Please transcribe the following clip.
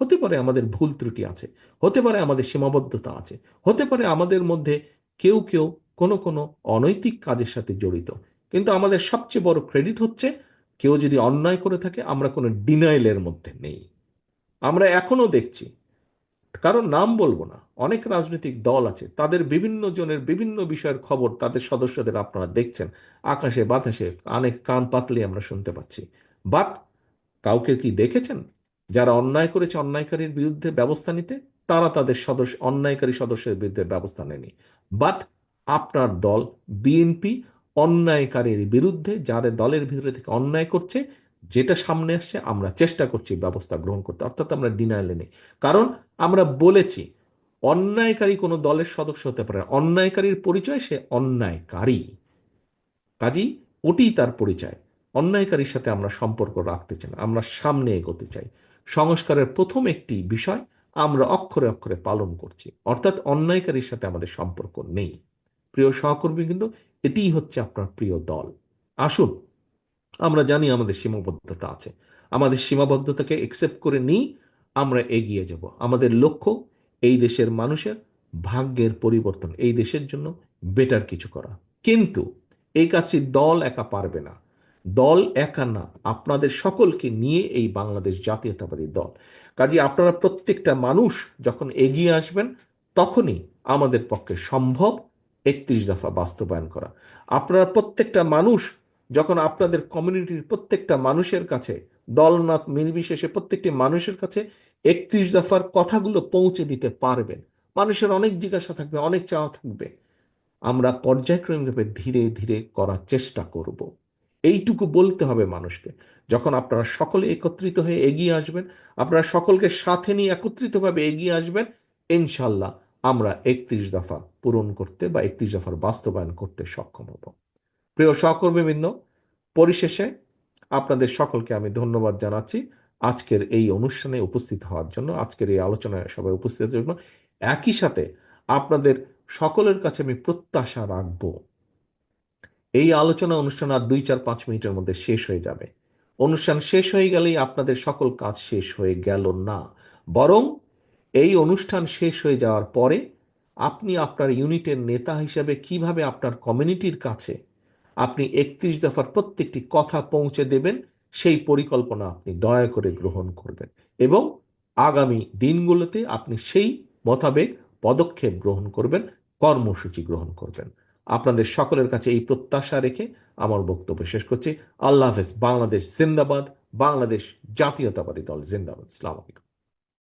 হতে পারে আমাদের ভুল ত্রুটি আছে, হতে পারে আমাদের সীমাবদ্ধতা আছে, হতে পারে আমাদের মধ্যে কেউ কেউ কোনো কোনো অনৈতিক কাজের সাথে জড়িত। কিন্তু আমাদের সবচেয়ে বড় ক্রেডিট হচ্ছে, কেউ যদি অন্যায় করে থাকে, আমরা কোনো ডিনাইলের মধ্যে নেই। আমরা এখনও দেখছি, কারণ নাম বলব না, অনেক রাজনৈতিক দল আছে, তাদের বিভিন্ন জনের বিভিন্ন বিষয়ের খবর তাদের সদস্যদের আপনারা দেখছেন, আকাশে বাতাসে অনেক কান পাতলে আমরা শুনতে পাচ্ছি। বাট কাউকে কি দেখেছেন? যারা অন্যায় করেছে অন্যায়কারীর বিরুদ্ধে ব্যবস্থা নিতে, তারা তাদের সদস্য, অন্যায়কারী সদস্যের বিরুদ্ধে ব্যবস্থা নেয়নি। বাট আপনার দল বিএনপি অন্যায়কারীর বিরুদ্ধে যাদের দলের ভিতরে থেকে অন্যায় করছে, যেটা সামনে আসছে, আমরা চেষ্টা করছি ব্যবস্থা গ্রহণ করতে। অর্থাৎ আমরা ডিনাইলে নেই। কারণ আমরা বলেছি, অন্যায়কারী কোনো দলের সদস্য হতে পারে। অন্যায়কারীর পরিচয় সে অন্যায়কারী। কাজী ওটি তার পরিচয়। অন্যায়কারীর সাথে আমরা সম্পর্ক রাখতে চাই না, আমরা সামনে এগোতে চাই। সংস্কারের প্রথম একটি বিষয় আমরা অক্ষরে অক্ষরে পালন করছি, অর্থাৎ অন্যায়কারীর সাথে আমাদের সম্পর্ক নেই। প্রিয় সহকর্মী কিন্তু এটিই হচ্ছে আপনার প্রিয় দল। আসুন, আমরা জানি আমাদের সীমাবদ্ধতা আছে। আমাদের সীমাবদ্ধতাকে একসেপ্ট করে নিই, আমরা এগিয়ে যাব। আমাদের লক্ষ্য, এই দেশের মানুষের ভাগ্যের পরিবর্তন, এই দেশের জন্য বেটার কিছু করা। কিন্তু এই কাজটি দল একা পারবে না। দল একা না, আপনাদের সকলকে নিয়ে এই বাংলাদেশ জাতীয়তাবাদী দল। কাজে আপনারা প্রত্যেকটা মানুষ যখন এগিয়ে আসবেন, তখনই আমাদের পক্ষে সম্ভব একত্রিশ দফা বাস্তবায়ন করা। আপনারা প্রত্যেকটা মানুষ যখন আপনাদের কমিউনিটির প্রত্যেকটা মানুষের কাছে, দলনাথ নির্বিশেষে প্রত্যেকটি মানুষের কাছে একত্রিশ দফার কথাগুলো পৌঁছে দিতে পারবেন। মানুষের অনেক জিজ্ঞাসা থাকবে, অনেক চাওয়া থাকবে। আমরা পর্যায়ক্রমিকভাবে ধীরে ধীরে করার চেষ্টা করব। এইটুকু বলতে হবে মানুষকে। যখন আপনারা সকলে একত্রিত হয়ে এগিয়ে আসবেন, আপনারা সকলকে সাথে নিয়ে একত্রিতভাবে এগিয়ে আসবেন, ইনশাল্লাহ আমরা একত্রিশ দফা পূরণ করতে বা একত্রিশ দফার বাস্তবায়ন করতে সক্ষম হব। প্রিয় সহকর্মীবৃন্দ, পরিশেষে আপনাদের সকলকে আমি ধন্যবাদ জানাচ্ছি। আজকের এই অনুষ্ঠানে উপস্থিত হওয়ার জন্য, আজকের এই আলোচনায় সবাই উপস্থিত হওয়ার জন্য একই সাথে আপনাদের সকলের কাছে আমি প্রত্যাশা রাখব। এই আলোচনা অনুষ্ঠান আর দুই, চার, পাঁচ মিনিটের মধ্যে শেষ হয়ে যাবে। অনুষ্ঠান শেষ হয়ে গেলেই আপনাদের সকল কাজ শেষ হয়ে গেল না। বরং এই অনুষ্ঠান শেষ হয়ে যাওয়ার পরে আপনি আপনার ইউনিটের নেতা হিসেবে কীভাবে আপনার কমিউনিটির কাছে আপনি একত্রিশ দফার প্রত্যেকটি কথা পৌঁছে দেবেন, সেই পরিকল্পনা আপনি দয়া করে গ্রহণ করবেন এবং আগামী দিনগুলোতে আপনি সেই মোতাবেক পদক্ষেপ গ্রহণ করবেন, কর্মসূচি গ্রহণ করবেন। আপনাদের সকলের কাছে এই প্রত্যাশা রেখে আমার বক্তব্য শেষ করছি। আল্লাহ হাফেজ। বাংলাদেশ জিন্দাবাদ। বাংলাদেশ জাতীয়তাবাদী দল জিন্দাবাদ। ইসলাম আলাইকুম।